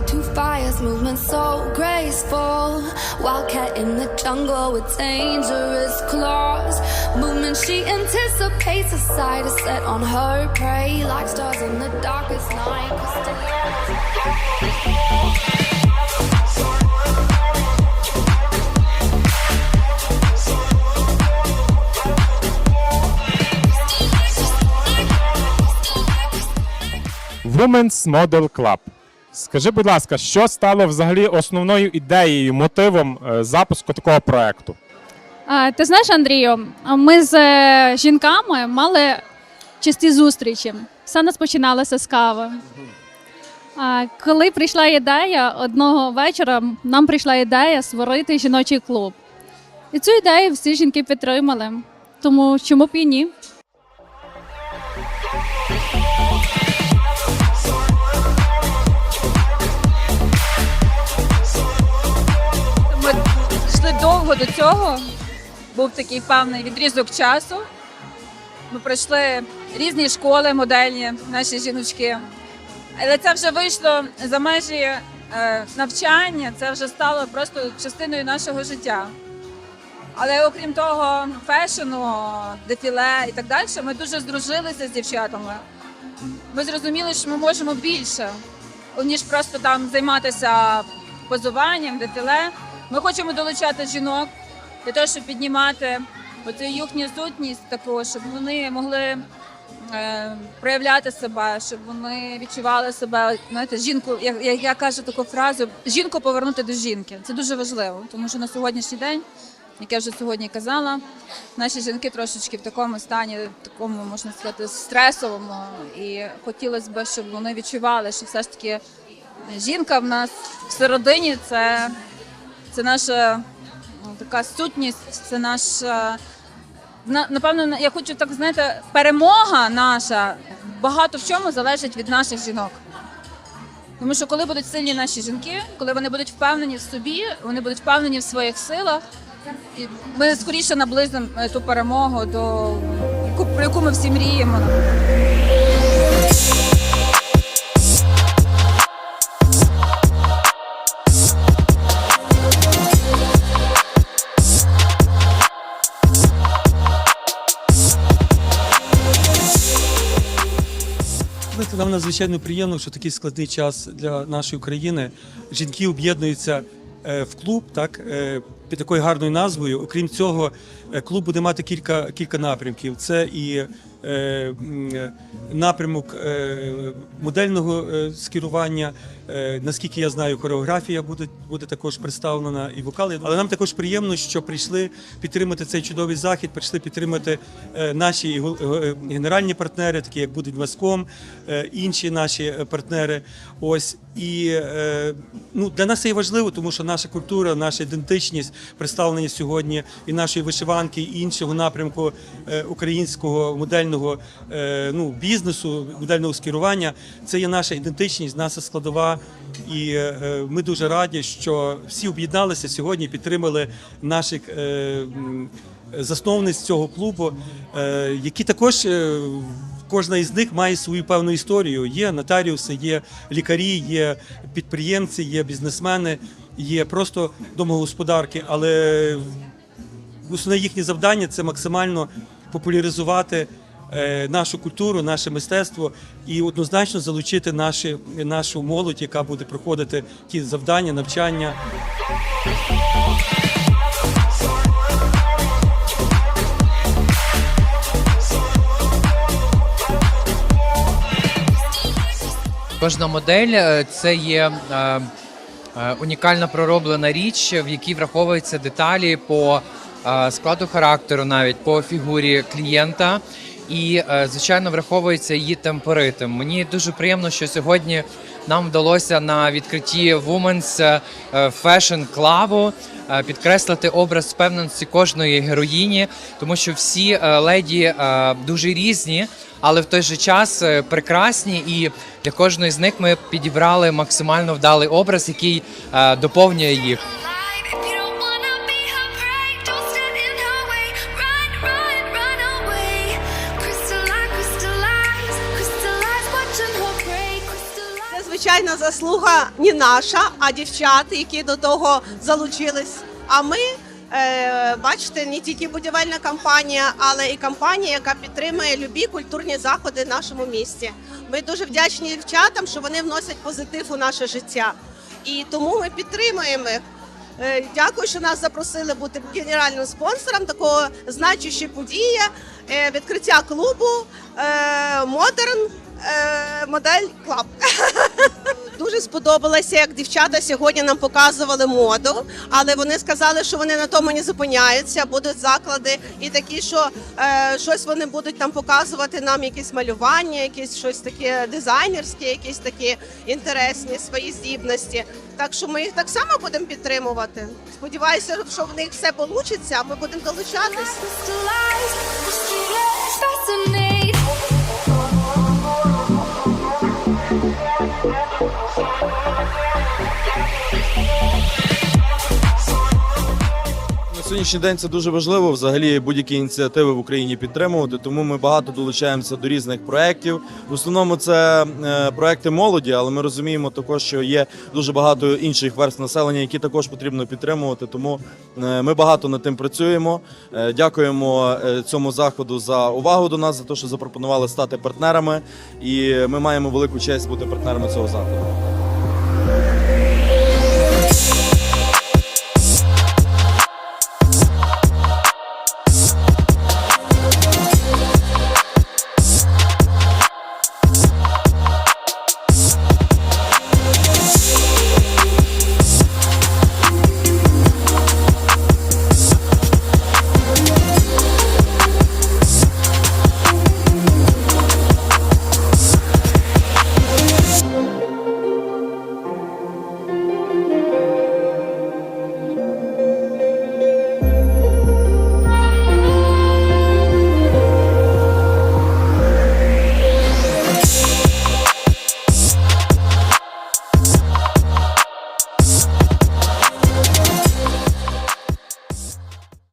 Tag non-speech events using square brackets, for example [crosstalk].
like two fires, movement so graceful. Wildcat in the jungle with dangerous claws. Movement she anticipates, a sight is set on her prey, like stars in the darkest night. Women's Model Club. Скажи, будь ласка, що стало взагалі основною ідеєю, мотивом е, запуску такого проекту? Ти знаєш, Андрію, ми з е, жінками мали часті зустрічі. Все нас починалося з кави. А, Коли прийшла ідея одного вечора, нам прийшла ідея створити жіночий клуб. І цю ідею всі жінки підтримали. Тому чому б і ні? Йшли довго до цього. Був такий певний відрізок часу. Ми пройшли різні школи модельні, наші жіночки. Але це вже вийшло за межі е, навчання, це вже стало просто частиною нашого життя. Але окрім того, фешену, дефіле і так далі, ми дуже здружилися з дівчатами. Ми зрозуміли, що ми можемо більше, ніж просто там займатися позуванням, дефіле. Ми хочемо долучати жінок для того, щоб піднімати оцю їхню сутність таку, щоб вони могли е, проявляти себе, щоб вони відчували себе. Знаєте, жінку, я, я, я кажу таку фразу: жінку повернути до жінки. Це дуже важливо, тому що на сьогоднішній день, як я вже сьогодні казала, наші жінки трошечки в такому стані, такому можна сказати, стресовому, і хотілося б, щоб вони відчували, що все ж таки жінка в нас всередині це, це наша ну, така сутність, це наша. Напевно, я хочу так знаєте, перемога наша багато в чому залежить від наших жінок. Тому що коли будуть сильні наші жінки, коли вони будуть впевнені в собі, вони будуть впевнені в своїх силах, і ми скоріше наблизимо е, ту перемогу, до про яку ми всі мріємо. Знаєте, Нам надзвичайно приємно, що такий складний час для нашої країни. Жінки об'єднуються е, в клуб, так е, під такою гарною назвою. Окрім цього, клуб буде мати кілька кілька напрямків. Це і е, е, напрямок е, модельного е, скерування. Е, Наскільки я знаю, хореографія буде, буде також представлена і вокали. Але нам також приємно, що прийшли підтримати цей чудовий захід, прийшли підтримати е, наші е, генеральні партнери, такі як будуть Васком, е, інші наші е, партнери. Ось і е, ну для нас це є важливо, тому що наша культура, наша ідентичність представлені сьогодні і нашої вишиванки, і іншого напрямку е, українського модельного е, ну, бізнесу, модельного скерування. Це є наша ідентичність, наша складова. І е, ми дуже раді, що всі об'єдналися сьогодні, підтримали наших засновниць цього клубу, які також. Кожна із них має свою певну історію. Є нотаріуси, є лікарі, є підприємці, є бізнесмени, є просто домогосподарки. Але основне їхнє завдання це максимально популяризувати е, нашу культуру, наше мистецтво і однозначно залучити наші, нашу молодь, яка буде проходити ті завдання, навчання. Кожна модель е, це є е, унікальна пророблена річ, в якій враховуються деталі по складу характеру, навіть по фігурі клієнта. І, е, звичайно, враховується її темпоритм. Мені дуже приємно, що сьогодні нам вдалося на відкритті Women's е, Fashion Club е, підкреслити образ впевненості кожної героїні, тому що всі е, леді е, дуже різні, але в той же час е, прекрасні. І для кожної з них ми підібрали максимально вдалий образ, який е, доповнює їх. Звичайно, заслуга не наша, а дівчат, які до того залучились. А ми, е, бачите, не тільки будівельна компанія, але і компанія, яка підтримує любі культурні заходи в нашому місті. Ми дуже вдячні дівчатам, що вони вносять позитив у наше життя. І тому ми підтримуємо їх. Е, Дякую, що нас запросили бути генеральним спонсором такого значущої події е, відкриття клубу Modern Модель Club. [laughs] Сподобалося, як дівчата сьогодні нам показували моду, але вони сказали, що вони на тому не зупиняються. Будуть заклади і такі, що е, щось вони будуть там показувати нам, якісь малювання, якісь щось таке дизайнерське, якісь такі інтересні свої здібності. Так що ми їх так само будемо підтримувати. Сподіваюся, що в них все вийде, а ми будемо долучатись. Fascinate. Thank you. Сьогоднішній день це дуже важливо взагалі будь-які ініціативи в Україні підтримувати. Тому ми багато долучаємося до різних проєктів. В основному це е, проекти молоді, але ми розуміємо також, що є дуже багато інших верств населення, які також потрібно підтримувати. Тому е, ми багато над тим працюємо. Е, Дякуємо цьому заходу за увагу до нас, за те, що запропонували стати партнерами. І ми маємо велику честь бути партнерами цього заходу.